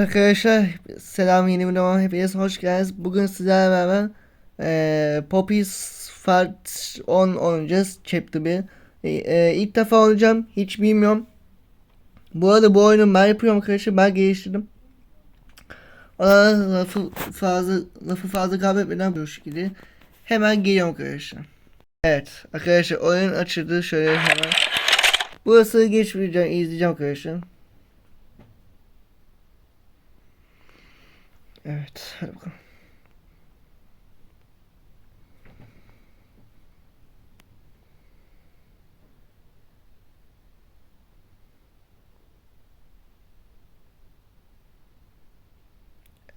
Arkadaşlar selam yeni bir video hepiniz hoş geldiniz. Bugün sizlerle beraber eee Poppy's Fart 10 oynayacağız chapter 1. Eee, ilk defa oynayacağım hiç bilmiyorum. Bu arada bu oyunu ben yapıyorum arkadaşlar ben geliştirdim. Ona lafı fazla lafı fazla kaybetmeden bu şekilde hemen geliyorum arkadaşlar. Evet arkadaşlar oyun açıldı şöyle hemen. Burası geçmeyeceğim izleyeceğim arkadaşlar. Evet. Hadi bakalım.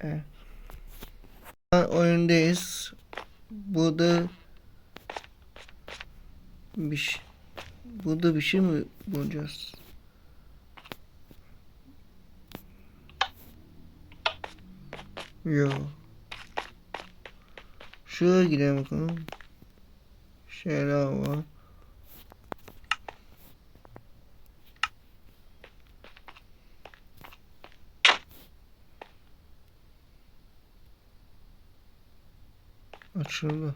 Evet. Oyundayız. Burada bir şey, burada bir şey mi bulacağız? Yo. Şuraya gidelim bakalım. Şeyler var. Açıldı.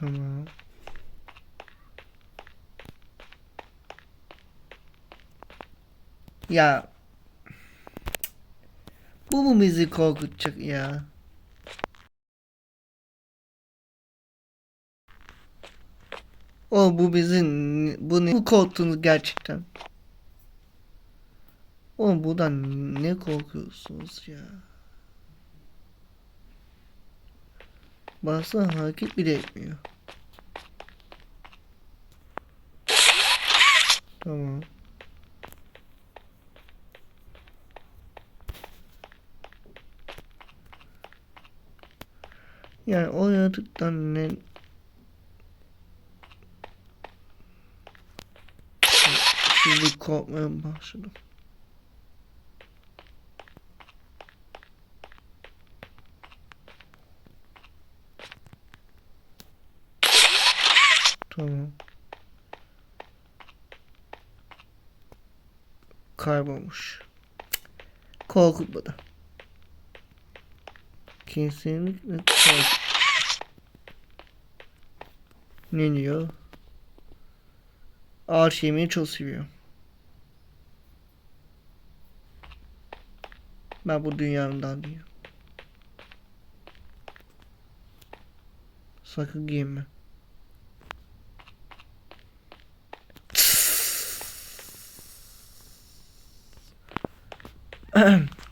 Tamam. Ya. Bu mu bizi korkutacak ya? O bu bizim bu ne bu korktunuz gerçekten. Oğlum buradan ne korkuyorsunuz ya? Baksana hareket bile etmiyor. Tamam. Yani o yaratıktan ne... Şimdi korkmaya başladım. Tamam. Kaybolmuş. Korkutmadı. Kesinlikle kork. Ne diyor? Ağaç yemeği çok seviyor. Ben bu dünyadan diyor. Sakın giyinme.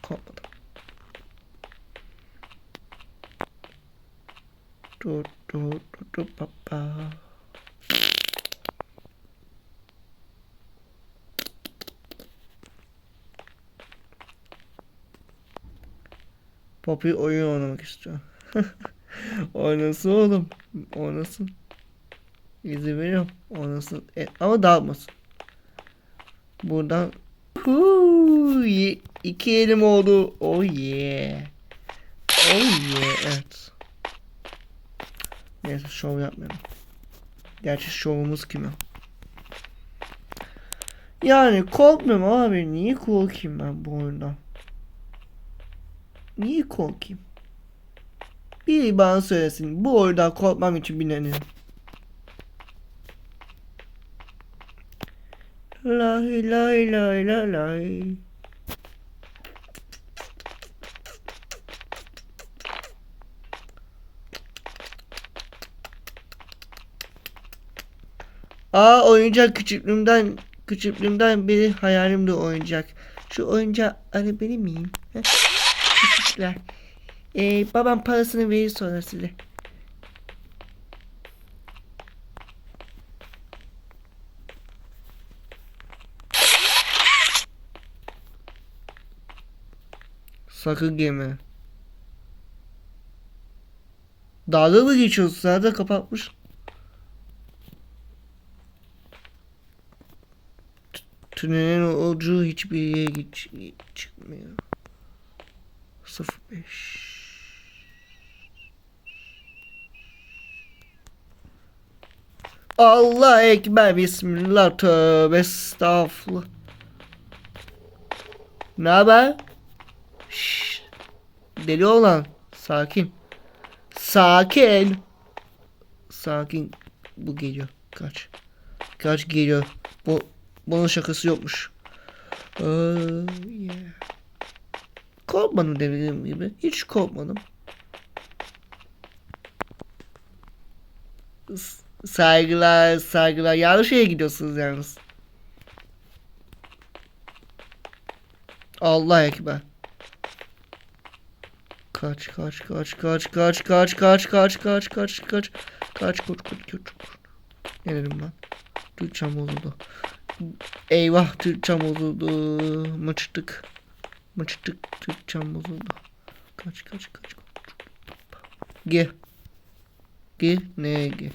Korkmadım. Du, du, du, du, papa. Poppy oyun oynamak istiyor. oynasın oğlum. Oynasın. İzin veriyorum. Oynasın. E, ama dağıtmasın. Buradan Huu, iki elim oldu. Oh yeah. Oh yeah. Evet. Neyse şov yapmayalım. Gerçi şovumuz kime? Yani korkmuyorum abi. Niye korkayım ben bu oyundan? Niye korkayım? Biri bana söylesin. Bu oyundan korkmam için bir nedeni. Lay lay lay lay lay. Aa oyuncak küçüklüğümden küçüklüğümden beri hayalimde oyuncak. Şu oyuncak alabilir miyim? Heh, Teşekkürler. Ee, babam parasını verir sonra size. Sakın girme. dalga mı geçiyorsun? De kapatmış. Tünelin ucu hiçbir yere geç, çıkmıyor. 05 Allah ekber bismillah tövbe estağfurullah. Ne haber? Şşş. Deli olan sakin. Sakin. Sakin. Bu geliyor. Kaç. Kaç geliyor. Bu bunun şakası yokmuş. Oh. Korkmadım dediğim gibi. Hiç korkmadım. Saygılar, saygılar. Yanlış yere gidiyorsunuz yalnız. Allah ekber. Kaç kaç kaç kaç kaç kaç kaç kaç kaç kaç kaç kaç kaç kaç kaç Ne dedim ben? Türkçem bozuldu. Eyvah Türkçem bozuldu. Mıçtık. Mıçtık Türkçem bozuldu. Kaç kaç kaç. Gel. Gel. Ne gel?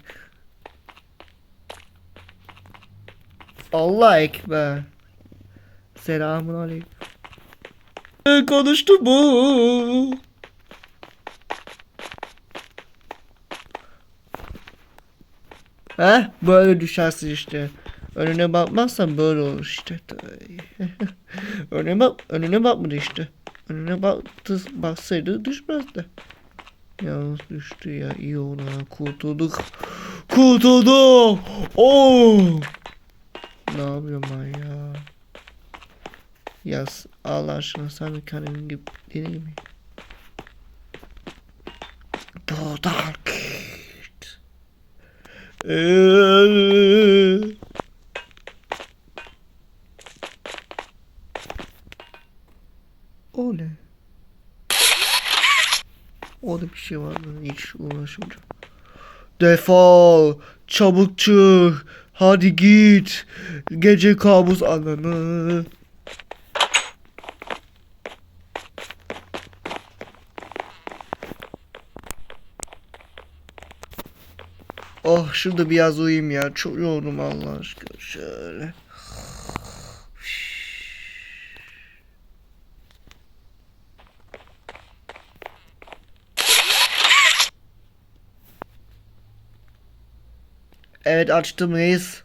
Allah ekber. Selamun aleyküm. Konuştu bu. Heh böyle düşersin işte. Önüne bakmazsan böyle olur işte. önüne bak önüne bakmadı işte. Önüne baktı baksaydı düşmezdi. Yalnız düştü ya iyi ona kurtulduk. Kurtulduk. Oh. Ne yapıyorum ben ya? Yaz Allah aşkına sen de kendin gibi değil mi? Buradan git. Eee. O? Orada bir şey var mı? Hiç uğraşmayacağım. Defol. Çabuk çık. Hadi git. Gece kabus ananı. Oh şurada biraz uyuyayım ya. Çok yoruldum Allah aşkına. Şöyle. Evet açtım reis.